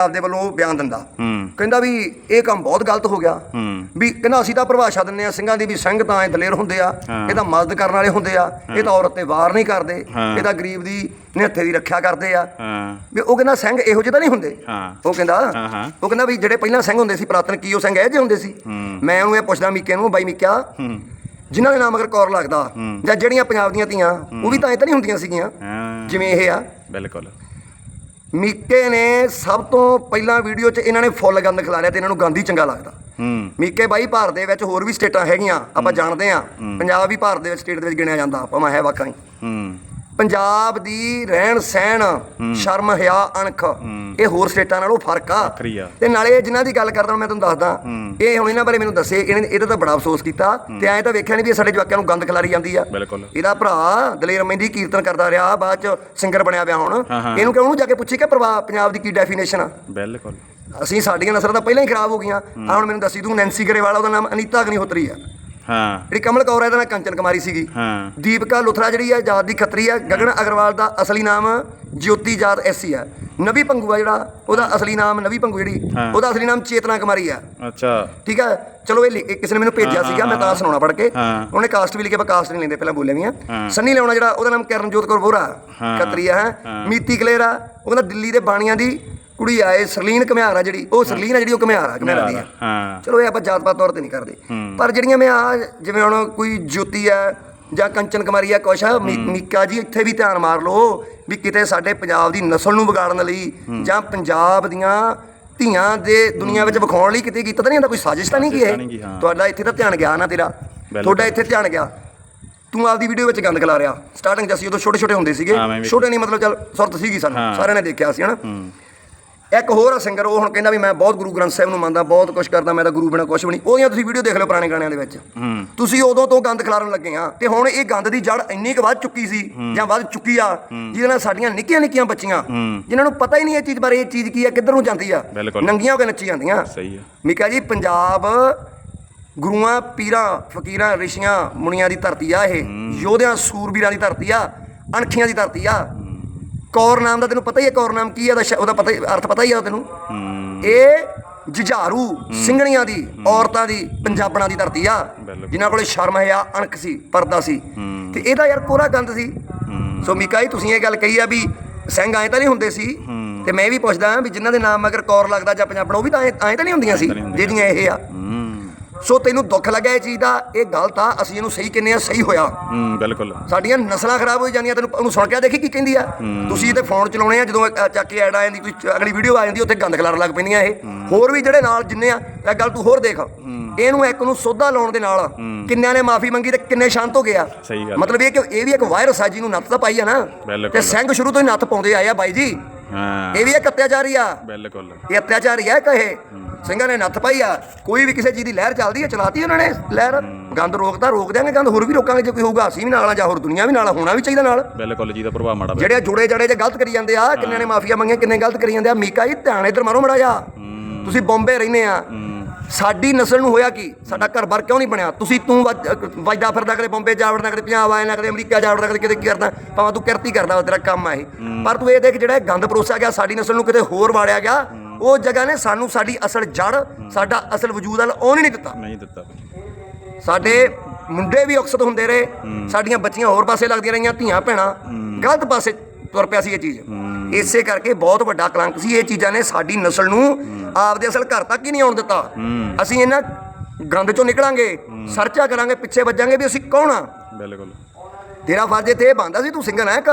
ਆਪਦੇ ਵੱਲੋਂ ਬਿਆਨ ਦਿੰਦਾ। ਹੂੰ। ਕਹਿੰਦਾ ਵੀ ਇਹ ਕੰਮ ਬਹੁਤ ਗਲਤ ਹੋ ਗਿਆ। ਵੀ ਕਹਿੰਦਾ ਅਸੀਂ ਤਾਂ ਪਰਿਭਾਸ਼ਾ ਦਿੰਨੇ ਆ ਸਿੰਘਾਂ ਦੀ ਵੀ ਸਿੰਘ ਤਾਂ ਐ ਦਲੇਰ ਹੁੰਦੇ ਆ। ਇਹ ਤਾਂ ਮਦਦ ਕਰਨ ਵਾਲੇ ਹੁੰਦੇ ਆ। ਇਹ ਤਾਂ ਔਰਤ ਤੇ ਵਾਰ ਨਹੀਂ ਕਰਦੇ। ਇਹ ਤਾਂ ਗਰੀਬ ਦੀ ਨਿਹੱਥੇ ਦੀ ਰੱਖਿਆ ਕਰਦੇ ਆ। ਵੀ ਉਹ ਕਹਿੰਦਾ ਸਿੰਘ ਇਹੋ ਜਿਹੇ ਤਾਂ ਨਹੀਂ ਹੁੰਦੇ। ਉਹ ਕਹਿੰਦਾ। ਉਹ ਕਹਿੰਦਾ ਵੀ ਜਿਹੜੇ ਪਹਿਲਾਂ ਸਿੰਘ ਹੁੰਦੇ ਸੀ ਪ੍ਰਾਤਨ ਕੀ ਉਹ ਸਿੰਘ ਇਹ ਜਿਹੇ ਹੁੰਦੇ ਸੀ। ਮੈਂ ਉਹਨੂੰ ਇਹ ਪੁੱਛਦਾ ਮੀਕੇ ਨੂੰ ਬਾਈ ਮੀਕਿਆ ਜਿਨ੍ਹਾਂ ਦੇ ਨਾਮ ਅਗਰ ਕੌਰ ਲੱਗਦਾ। ਜਾਂ ਜਿਹੜੀਆਂ ਪੰਜਾਬ ਦੀਆਂ ਧੀਆਂ ਉਹ ਵੀ ਤਾਂ ਇਹ ਤਾਂ ਨਹੀਂ ਹੁੰਦੀਆਂ ਸੀਗੀਆਂ। ਜਿਵੇਂ ਇਹ ਆ। ਬਿਲਕੁਲ। ਮੀਕੇ ਨੇ ਸਭ ਤੋਂ ਪਹਿਲਾਂ ਵੀਡੀਓ 'ਚ ਇਹਨਾਂ ਨੇ ਫੁੱਲ ਗੰਦ ਖਿਲਾਰਿਆ ਤੇ ਇਹਨਾਂ ਨੂੰ ਗੰਦ ਹੀ ਚੰਗਾ ਲੱਗਦਾ। ਹੂੰ। ਮੀਕੇ ਬਾਈ ਭਾਰਤ ਦੇ ਵਿੱਚ ਹੋਰ ਵੀ ਸਟੇਟਾਂ ਹੈਗੀਆਂ ਆਪਾਂ ਜਾਣਦੇ ਆ ਪੰਜਾਬ ਵੀ ਭਾਰਤ ਦੇ ਵਿੱਚ ਸਟੇਟ ਦੇ ਵਿੱਚ ਗਿਣਿਆ ਜਾਂਦਾ ਭਾਵੇਂ ਹੈ ਵਾਕਾਂ ਹੀ। ਹੂੰ। ਪੰਜਾਬ ਦੀ ਰਹਿਣ ਸਹਿਣ ਸ਼ਰਮ ਹਿਆ ਅਣਖ ਇਹ ਹੋਰ ਸਟੇਟਾਂ ਨਾਲੋਂ ਫ਼ਰਕ ਆ। ਤੇ ਨਾਲੇ ਜਿਨ੍ਹਾਂ ਦੀ ਗੱਲ ਕਰਦਾ ਮੈਂ ਤੁਹਾਨੂੰ ਦੱਸਦਾ। ਇਹ ਹੁਣ ਇਹਨਾਂ ਬਾਰੇ ਮੈਨੂੰ ਦੱਸੇ ਇਹਨੇ ਇਹਦਾ ਤਾਂ ਬੜਾ ਅਫਸੋਸ ਕੀਤਾ। ਤੇ ਐਂ ਤਾਂ ਵੇਖਿਆ ਨਹੀਂ ਵੀ ਸਾਡੇ ਜਵਾਕਾਂ ਨੂੰ ਗੰਦ ਖਿਲਾਰੀ ਜਾਂਦੀ ਆ। ਬਿਲਕੁਲ। ਇਹਦਾ ਭਰਾ ਦਲੇਰ ਮਹਿੰਦੀ ਕੀਰਤਨ ਕਰਦਾ ਰਿਹਾ ਬਾਅਦ ਚ ਸਿੰਗਰ ਬਣਿਆ ਪਿਆ ਹੁਣ। ਇਹਨੂੰ ਕਿ ਉਹਨੂੰ ਜਾ ਕੇ ਪੁੱਛੀ ਕਿ ਪੰਜਾਬ ਦੀ ਕੀ ਡੈਫੀਨੇਸ਼ਨ ਆ? ਬਿਲਕੁਲ। ਅਸੀਂ ਸਾਡੀਆਂ ਨਸਲਾਂ ਤਾਂ ਪਹਿਲਾਂ ਹੀ ਖਰਾਬ ਹੋ ਗਈਆਂ। ਆ ਹੁਣ ਮੈਨੂੰ ਦੱਸੀ ਤੂੰ ਨੈਂਸੀ ਗਰੇਵਾਲ ਉਹਦਾ ਨਾਮ ਅਨੀਤਾ ਅਗਨੀਹੋਤਰੀ ਆ। ਹਾਂ। ਜਿਹੜੀ ਕਮਲ ਕੌਰ ਹੈ ਇਹਦਾ ਨਾਮ ਕੰਚਨ ਕੁਮਾਰੀ ਸੀਗੀ। ਹਾਂ। ਦੀਪਕਾ ਲੁਥਰਾ ਜਿਹੜੀ ਹੈ ਆਜ਼ਾਦ ਦੀ ਖੱਤਰੀ ਹੈ ਗਗਨ ਅਗਰਵਾਲ ਦਾ ਅਸਲੀ ਨਾਮ ਜੋਤੀ ਜਾਤ ਐਸੀ ਹੈ ਨਵੀ ਪੰਗੂ ਆ ਜਿਹੜਾ ਉਹਦਾ ਅਸਲੀ ਨਾਮ ਨਵੀ ਪੰਗੂ ਜਿਹੜੀ ਹਾਂ। ਉਹਦਾ ਅਸਲੀ ਨਾਮ ਚੇਤਨਾ ਕੁਮਾਰੀ ਹੈ ਅੱਛਾ। ਠੀਕ ਹੈ ਚਲੋ ਇਹ ਲਿ- ਇਹ ਕਿਸੇ ਨੇ ਮੈਨੂੰ ਭੇਜਿਆ ਸੀਗਾ ਮੈਂ ਤਾਂ ਸੁਣਾਉਣਾ ਪੜ ਕੇ। ਹਾਂ। ਉਹਨੇ ਕਾਸਟ ਵੀ ਲਿਖਿਆ ਪਰ ਕਾਸਟ ਨਹੀਂ ਲੈਂਦੇ ਪਹਿਲਾਂ ਬੋਲੇ ਵੀ ਆ। ਸੰਨੀ ਲਿਆਉਣਾ ਜਿਹੜਾ ਉਹਦਾ ਨਾਮ ਕਰਨਜੋਤ ਕੌਰ ਵੋਰਾ ਹਾਂ, ਖੱਤਰੀ ਹੈ। ਹਾਂ। ਮੀਤੀ ਕਲੇਰ ਆ ਉਹਦਾ ਦਿੱਲੀ ਦੇ ਬਾਣੀਆਂ ਦੀ ਕੁੜੀ ਆ ਇਹ ਸਰਲੀਨ ਘਮਿਆਰ ਆ ਜਿਹੜੀ ਉਹ ਸਰਲੀਨ ਆ ਜਿਹੜੀ ਉਹ ਘਮਿਆਰ ਆ ਘਮਿਆਰ ਦੀ ਆ। ਹਾਂ। ਚਲੋ ਇਹ ਆਪਾਂ ਜਾਤ ਪਾਤ ਤੌਰ ਤੇ ਨਹੀਂ ਕਰਦੇ। ਪਰ ਜਿਹੜੀਆਂ ਮੈਂ ਆ ਜਿਵੇਂ ਹੁਣ ਕੋਈ ਜੋਤੀ ਆ ਜਾਂ ਕੰਚਨ ਕੁਮਾਰੀ ਆ ਕੁਛ ਆ, ਮੀ- ਮੀਕਾ ਜੀ ਇੱਥੇ ਵੀ ਧਿਆਨ ਮਾਰ ਲਓ ਵੀ ਕਿਤੇ ਸਾਡੇ ਪੰਜਾਬ ਦੀ ਨਸਲ ਨੂੰ ਵਿਗਾੜਨ ਲਈ ਜਾਂ ਪੰਜਾਬ ਦੀਆਂ ਧੀਆਂ ਦੇ ਦੁਨੀਆ ਵਿੱਚ ਵਿਖਾਉਣ ਲਈ ਕਿਤੇ ਕੀਤਾ ਤਾਂ ਨਹੀਂ ਹੁੰਦਾ ਕੋਈ ਸਾਜ਼ਿਸ਼ ਤਾਂ ਨਹੀਂ ਕੀ ਸਾਜ਼ਿਸ਼ ਤਾਂ ਨਹੀਂ ਗੀ, ਇਹ ਹਾਂ। ਤੁਹਾਡਾ ਇੱਥੇ ਤਾਂ ਧਿਆਨ ਗਿਆ ਨਾ ਤੇਰਾ। ਬਿਲਕੁਲ। ਤੁਹਾਡਾ ਇੱਥੇ ਧਿਆਨ ਗਿਆ। ਤੂੰ ਆਪਦੀ ਵੀਡੀਓ ਵਿੱਚ ਗੰਦ ਖਿਲਾ ਰਿਹਾ। ਸਟਾਰਟਿੰਗ 'ਚ ਅਸੀਂ ਉਦੋਂ ਛੋਟੇ ਛੋਟੇ ਹੁੰਦੇ ਸੀਗੇ। ਹਾਂ, ਮੈਂ ਵੀ ਛੋਟੇ ਨਹੀਂ ਮਤਲਬ ਚੱਲ ਸੁਰਤ ਸੀਗੀ ਸਾਨੂੰ? ਹਾਂ। ਸਾਰਿਆਂ ਨੇ ਦੇਖਿਆ ਸੀ ਹਨਾ? ਇੱਕ ਹੋਰ ਸਿੰਗਰ ਉਹ ਹੁਣ ਕਹਿੰਦਾ ਵੀ ਮੈਂ ਬਹੁਤ ਗੁਰੂ ਗ੍ਰੰਥ ਸਾਹਿਬ ਨੂੰ ਮੰਨਦਾ ਬਹੁਤ ਕੁਝ ਕਰਦਾ ਮੈਂ ਤਾਂ ਗੁਰੂ ਬਿਨਾ ਕੁਝ ਵੀ ਨਹੀਂ। ਉਹਦੀਆਂ ਤੁਸੀਂ ਵੀਡੀਓ ਦੇਖ ਲਓ ਪੁਰਾਣੇ ਗਾਣਿਆਂ ਦੇ ਵਿੱਚ। ਤੁਸੀਂ ਉਦੋਂ ਤੋਂ ਗੰਦ ਖਿਲਾਰਨ ਲੱਗੇ ਆ ਤੇ ਹੁਣ ਇਹ ਗੰਦ ਦੀ ਜੜ ਇੰਨੀ ਕੁ ਵੱਧ ਚੁੱਕੀ ਸੀ ਜਾਂ ਵੱਧ ਚੁੱਕੀ ਆ ਜਿਹਦੇ ਨਾਲ ਸਾਡੀਆਂ ਨਿੱਕੀਆਂ ਨਿੱਕੀਆਂ ਬੱਚੀਆਂ। ਜਿਨ੍ਹਾਂ ਨੂੰ ਪਤਾ ਹੀ ਨਹੀਂ ਇਹ ਚੀਜ਼ ਬਾਰੇ ਇਹ ਚੀਜ਼ ਕੀ ਆ ਕਿੱਧਰ ਨੂੰ ਜਾਂਦੀ ਆ। ਨੰਗੀਆਂ ਹੋ ਕੇ ਨੱਚੀ ਜਾਂਦੀਆਂ। ਸਹੀ ਆ। ਮਿਕਾ ਜੀ ਪੰਜਾਬ ਗੁਰੂਆਂ ਪੀਰਾਂ ਫਕੀਰਾਂ ਰਿਸ਼ੀਆਂ ਮੁਨੀਆਂ ਦੀ ਧਰਤੀ ਆ ਇਹ। ਯੋਧਿਆਂ ਸੂਰਬੀਰਾਂ ਦੀ ਧਰਤੀ ਆ ਅਣਖੀਆਂ ਦੀ ਧਰਤੀ ਆ। ਕੌਰ ਨਾਮ ਦਾ ਤੈਨੂੰ ਪਤਾ ਹੀ ਹੈ ਕੌਰ ਨਾਮ ਕੀ ਹੈ ਉਹਦਾ ਉਹਦਾ ਪਤਾ ਹੀ ਅਰਥ ਪਤਾ ਹੀ ਆ ਤੈਨੂੰ। ਹੂੰ। ਇਹ ਜੁਝਾਰੂ ਸਿੰਘਣੀਆਂ ਦੀ ਔਰਤਾਂ ਦੀ ਪੰਜਾਬਣਾਂ ਦੀ ਧਰਤੀ ਆ। ਜਿਨ੍ਹਾਂ ਕੋਲੇ ਸ਼ਰਮ ਹਿਆ ਅਣਖ ਸੀ ਪਰਦਾ ਸੀ। ਹੂੰ। ਤੇ ਇਹਦਾ ਯਾਰ ਕੋਰਾ ਗੰਦ ਸੀ। ਹੂੰ। ਸੋ ਮੀਕਾ ਜੀ ਤੁਸੀਂ ਇਹ ਗੱਲ ਕਹੀ ਆ ਵੀ ਸਿੰਘ ਐਂ ਤਾਂ ਨਹੀਂ ਹੁੰਦੇ ਸੀ। ਹੂੰ। ਤੇ ਮੈਂ ਵੀ ਪੁੱਛਦਾ ਵੀ ਜਿਨ੍ਹਾਂ ਦੇ ਨਾਮ ਅਗਰ ਕੌਰ ਲੱਗਦਾ ਜਾਂ ਪੰਜਾਬਣ ਉਹ ਵੀ ਤਾਂ ਐਂ ਤਾਂ ਨਹੀਂ ਹੁੰਦੀਆਂ ਸੀ। ਜਿਹੜੀਆਂ ਇਹ ਆ। ਹੂੰ। ਸੋ ਤੈਨੂੰ ਦੁੱਖ ਲੱਗਾ ਇਹ ਚੀਜ਼ ਦਾ? ਇਹ ਗਲਤ ਆ ਅਸੀਂ ਇਹਨੂੰ ਸਹੀ ਕਿੰਨੇ ਆ ਸਹੀ ਹੋਇਆ। ਹੂੰ ਬਿਲਕੁਲ। ਸਾਡੀਆਂ ਨਸਲਾਂ ਖਰਾਬ ਹੋਈ ਜਾਂਦੀਆਂ ਤੈਨੂੰ ਉਹਨੂੰ ਸੁਣ ਕੇ ਦੇਖੀ ਕੀ ਕਹਿੰਦੀ ਆ? ਤੁਸੀਂ ਤੇ ਫੋਨ ਚਲਾਉਣੇ ਆ ਜਦੋਂ ਚੱਕ ਕੇ ਐਡ ਆ ਜਾਂਦੀ ਕੋਈ ਅਗਲੀ ਵੀਡੀਓ ਆ ਜਾਂਦੀ ਉੱਥੇ ਗੰਦ ਖਲਾਰ ਲੱਗ ਪੈਂਦੀਆਂ ਇਹ। ਹੋਰ ਵੀ ਜਿਹੜੇ ਨਾਲ ਜਿੰਨੇ ਆ ਇਹ ਗੱਲ ਤੂੰ ਹੋਰ ਦੇਖ। ਇਹਨੂੰ ਇੱਕ ਨੂੰ ਸੋਧਾ ਲਾਉਣ ਦੇ ਨਾਲ ਕਿੰਨਿਆਂ ਨੇ ਮਾਫੀ ਮੰਗੀ ਤੇ ਕਿੰਨੇ ਸ਼ਾਂਤ ਹੋ ਗਿਆ। ਮਤਲਬ ਇਹ ਕਿ ਇਹ ਵੀ ਇੱਕ ਵਾਇਰਸ ਆ ਜਿਹਨੂੰ ਨੱਥ ਤਾਂ ਪਾਈ ਆ ਨਾ। ਤੇ ਸਿੰਘ ਸ਼ੁਰੂ ਤੋਂ ਹੀ ਨੱਥ ਪਾਉਂਦੇ ਆਏ ਆ ਬਾਈ ਜੀ। ਹਾਂ। ਇਹ ਵੀ ਇੱਕ ਅਤਿਆਚਾਰੀ ਆ। ਬਿਲਕੁਲ। ਇਹ ਅਤਿਆਚਾਰੀ ਹੈ ਕਹੇ ਸਿੰਘਾਂ ਨੇ ਨੱਥ ਪਾਈ ਆ। ਕੋਈ ਵੀ ਕਿਸੇ ਚੀਜ਼ ਦੀ ਲਹਿਰ ਚੱਲਦੀ ਹੈ ਚਲਾਤੀ ਉਹਨਾਂ ਨੇ ਲਹਿਰ। ਗੰਦ ਰੋਕਦਾ ਰੋਕ ਦਿਆਂਗੇ ਗੰਦ ਹੋਰ ਵੀ ਰੋਕਾਂਗੇ ਜੇ ਕੋਈ ਹੋਊਗਾ ਅਸੀਂ ਵੀ ਨਾਲ ਆ ਜਾਂ ਹੋਰ ਦੁਨੀਆ ਵੀ ਨਾਲ ਆ, ਹੋਣਾ ਵੀ ਚਾਹੀਦਾ ਨਾਲ। ਬਿਲਕੁਲ ਜੀ ਦਾ ਪ੍ਰਭਾਵ ਮਾੜਾ। ਜਿਹੜੇ ਜੁੜੇ ਜੜੇ ਜੇ ਗਲਤ ਕਰੀ ਜਾਂਦੇ ਆ ਕਿੰਨੇ ਨੇ ਮਾਫੀਆ ਮੰਗੀਆਂ ਕਿੰਨੇ ਗਲਤ ਕਰੀ ਜਾਂਦੇ ਆ। ਮੀਕਾ ਜੀ ਧਿਆਨ ਇੱਧਰ ਮਾਰੋ ਮੜਾ ਜਾ ਤੁਸੀਂ ਬੰਬੇ ਰਹਿੰਦੇ ਆ। ਸਾਡੀ ਨਸਲ ਨੂੰ ਹੋਇਆ ਕੀ? ਸਾਡਾ ਘਰ-ਬਾਰ ਕਿਉਂ ਨਹੀਂ ਬਣਿਆ? ਤੁਸੀਂ ਤੂੰ ਵੱਜ- ਵੱਜਦਾ ਫਿਰਦਾ ਕਦੇ ਬੰਬੇ ਜਾ ਵੜਦਾ ਕਦੇ ਪੰਜਾਬ ਆਇਆ ਨਾ ਕਦੇ ਅਮਰੀਕਾ ਜਾ ਵੜਦਾ ਕਦੇ ਕਿਤੇ ਕੀ ਕਰਦਾ? ਭਾਵੇਂ ਤੂੰ ਕਿਰਤੀ ਕਰਦਾ ਉਹ ਤੇਰਾ ਕੰਮ ਆ ਇਹ। ਪਰ ਤੂੰ ਇਹ ਦੇਖ ਜਿਹੜਾ ਗੰਦ ਪਰੋਸਿਆ ਗਿਆ ਸਾਡੀ ਨਸਲ ਨੂੰ ਕਿਤੇ ਹੋਰ ਵਾੜਿਆ ਗਿਆ ਉਹ ਜਗ੍ਹਾ ਨੇ ਸਾਨੂੰ ਸਾਡੀ ਅਸਲ ਜੜ ਸਾਡਾ ਅਸਲ ਵਜੂਦ ਵੱਲ ਆਉਣ ਹੀ ਨਹੀਂ ਦਿੱਤਾ। ਨਹੀਂ ਦਿੱਤਾ। ਸਾਡੇ ਮੁੰਡੇ ਵੀ ਅਕਸਰ ਹੁੰਦੇ ਰਹੇ ਸਾਡੀਆਂ ਬੱਚੀਆਂ ਹੋਰ ਪਾਸੇ ਲੱਗਦੀਆਂ ਰਹੀਆਂ ਧੀਆਂ ਭੈਣਾਂ ਗਲਤ ਪਾਸੇ ਤੁਰ ਪਿਆ ਸੀ ਇਹ ਚੀਜ਼। ਇਸੇ ਕਰਕੇ ਬਹੁਤ ਵੱਡਾ ਕਲੰਕ ਸੀ। ਇਹ ਚੀਜ਼ਾਂ ਨੇ ਸਾਡੀ ਨਸਲ ਨੂੰ ਆਪਦੇ ਅਸਲ ਘਰ ਤੱਕ ਹੀ ਨਹੀਂ ਆਉਣ ਦਿੱਤਾ। ਅਸੀਂ ਇਹਨਾਂ ਗੰਦ ਚੋਂ ਨਿਕਲਾਂਗੇ ਸਰਚਾ ਕਰਾਂਗੇ ਪਿੱਛੇ ਵੱਜਾਂਗੇ ਵੀ ਅਸੀਂ ਕੌਣ ਆ? ਬਿਲਕੁਲ। ਤੇਰਾ ਫਰਜ਼ ਇਹ ਬਣਦਾ ਸੀ ਤੂੰ ਸਿੰਗਰ ਹੈ ਇੱਕ।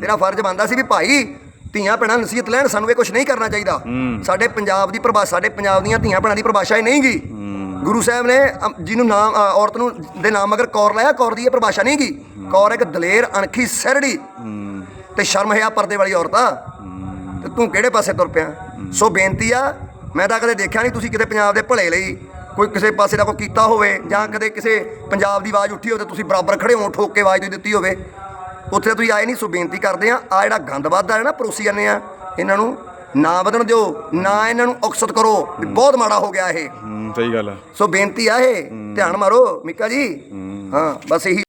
ਤੇਰਾ ਫਰਜ਼ ਬਣਦਾ ਸੀ ਵੀ ਭਾਈ ਧੀਆਂ ਭੈਣਾਂ ਨਸੀਹਤ ਲੈਣ ਸਾਨੂੰ ਇਹ ਕੁਝ ਨਹੀਂ ਕਰਨਾ ਚਾਹੀਦਾ। ਸਾਡੇ ਪੰਜਾਬ ਦੀ ਪਰਿਭਾਸ਼ਾ ਸਾਡੇ ਪੰਜਾਬ ਦੀਆਂ ਧੀਆਂ ਭੈਣਾਂ ਦੀ ਪਰਿਭਾਸ਼ਾ ਇਹ ਨਹੀਂ ਗੀ ਗੁਰੂ ਸਾਹਿਬ ਨੇ ਜਿਹਨੂੰ ਨਾਮ ਔਰਤ ਨੂੰ ਦੇ ਨਾਮ ਅਗਰ ਕੌਰ ਲਾਇਆ ਕੌਰ ਦੀ ਇਹ ਪਰਿਭਾਸ਼ਾ ਨਹੀਂ ਗੀ ਕੌਰ ਇੱਕ ਦਲੇਰ ਅਣਖੀ ਸਿਰੜੀ। ਹੂੰ। ਤੇ ਸ਼ਰਮ ਹਿਆ ਪਰਦੇ ਵਾਲੀ ਔਰਤ। ਆ ਤੇ ਤੂੰ ਕਿਹੜੇ ਪਾਸੇ ਤੁਰ ਪਿਆ? ਸੋ ਬੇਨਤੀ ਆ ਮੈਂ ਤਾਂ ਕਦੇ ਦੇਖਿਆ ਨਹੀਂ ਤੁਸੀਂ ਕਿਤੇ ਪੰਜਾਬ ਦੇ ਭਲੇ ਲਈ ਕੋਈ ਕਿਸੇ ਪਾਸੇ ਦਾ ਕੋਈ ਕੀਤਾ ਹੋਵੇ ਜਾਂ ਕਦੇ ਕਿਸੇ ਪੰਜਾਬ ਦੀ ਆਵਾਜ਼ ਉੱਠੀ ਹੋਵੇ ਤੇ ਤੁਸੀਂ ਬਰਾਬਰ ਖੜੇ ਹੋ ਠੋਕ ਕੇ ਆਵਾਜ਼ ਦਿੱਤੀ ਹੋਵੇ। ਉੱਥੇ ਤੁਸੀਂ ਆਏ ਨਹੀਂ ਸੋ ਬੇਨਤੀ ਕਰਦੇ ਆ ਆ ਜਿਹੜਾ ਗੰਦ ਵੱਧਦਾ ਹੈ ਨਾ ਪਰੋਸੀ ਜਾਂਦੇ ਆ ਇਹਨਾਂ ਨੂੰ ਨਾ ਵਧਣ ਦਿਓ ਨਾ ਇਹਨਾਂ ਨੂੰ ਉਕਸਤ ਕਰੋ ਵੀ ਬਹੁਤ ਮਾੜਾ ਹੋ ਗਿਆ ਇਹ। ਹੂੰ ਸਹੀ ਗੱਲ ਆ। ਸੋ ਬੇਨਤੀ ਆ ਇਹ ਧਿਆਨ ਮਾਰੋ ਮਿੱਕਾ ਜੀ। ਹਾਂ ਬਸ ਇਹੀ